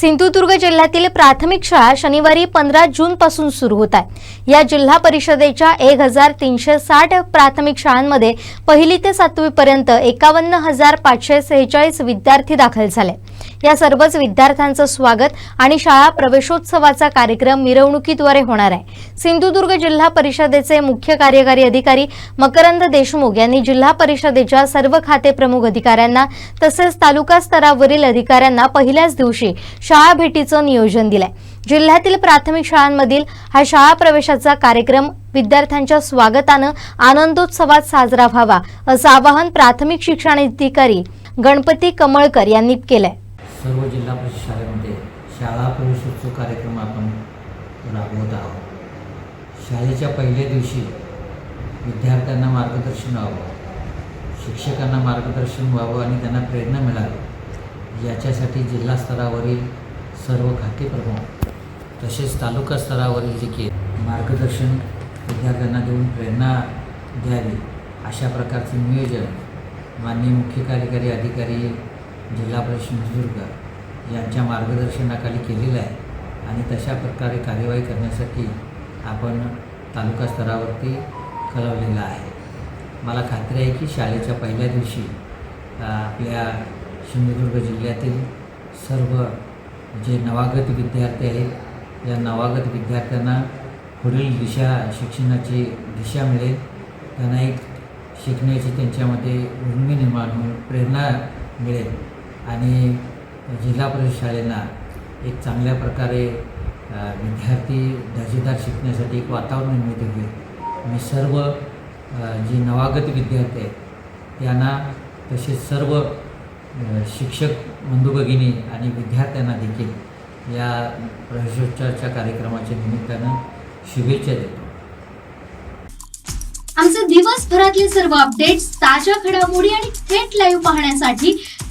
Sindhudurg जिल्ह्यातील प्राथमिक शाळा शनिवारी पंधरा जून पासून सुरू होत आहे. या जिल्हा परिषदेच्या एक हजार तीनशे साठ प्राथमिक शाळांमध्ये पहिली ते सातवी पर्यंत एकावन्न हजार पाचशे सेहेचाळीस विद्यार्थी दाखल झाले. या सर्वच विद्यार्थ्यांचं स्वागत आणि शाळा प्रवेशोत्सवाचा कार्यक्रम मिरवणुकीद्वारे होणार आहे. सिंधुदुर्ग जिल्हा परिषदेचे मुख्य कार्यकारी अधिकारी मकरंद देशमुख यांनी जिल्हा परिषदेच्या सर्व खाते प्रमुख अधिकाऱ्यांना तसेच तालुका स्तरावरील अधिकाऱ्यांना पहिल्याच दिवशी शाळा भेटीचं नियोजन दिलंय. जिल्ह्यातील प्राथमिक शाळांमधील हा शाळा प्रवेशाचा कार्यक्रम विद्यार्थ्यांच्या स्वागतानं आनंदोत्सवात साजरा व्हावा असं आवाहन प्राथमिक शिक्षण अधिकारी गणपती कमळकर यांनी केलंय. सर्व जिल्हा परिषद शाळेमध्ये शाळा प्रवेशोत्सव कार्यक्रम आपण राबवत आहोत. शाळेच्या पहिल्या दिवशी विद्यार्थ्यांना मार्गदर्शन व्हावं शिक्षकांना मार्गदर्शन व्हावं आणि त्यांना प्रेरणा मिळावी याच्यासाठी जिल्हा स्तरावरील सर्व खाते प्रमुख तसेच तालुका स्तरावरील जे की मार्गदर्शन विद्यार्थ्यांना देऊन प्रेरणा द्यावी अशा प्रकारचे नियोजन माननीय मुख्य कार्यकारी अधिकारी जिल्हा परिषद सिंधुदुर्ग यांच्या मार्गदर्शनाखाली केलेलं आहे. आणि तशा प्रकारे कार्यवाही करण्यासाठी आपण तालुका स्तरावरती कळवलेलं आहे. मला खात्री आहे की शाळेच्या पहिल्या दिवशी आपल्या सिंधुदुर्ग जिल्ह्यातील सर्व जे नवागत विद्यार्थी आहेत या नवागत विद्यार्थ्यांना पुढील दिशा शिक्षणाची दिशा मिळेल. त्यांना एक शिकण्याची त्यांच्यामध्ये उर्मी निर्माण होऊन प्रेरणा मिळेल. आणि जिल्हा परिषद शाळेंना एक चांगल्या प्रकारे विद्यार्थी दर्जेदार शिकण्यासाठी एक वातावरण निर्मिती होईल. मी सर्व जी नवागत विद्यार्थी आहेत त्यांना तसेच सर्व शिक्षक बंधू भगिनी आणि विद्यार्थ्यांना देखील या प्रवेशोत्सवाच्या कार्यक्रमाच्या निमित्तानं शुभेच्छा देतो. आमचे दिवसभरातले सर्व अपडेट्स ताज्या घडामोडी आणि थेट लाईव्ह पाहण्यासाठी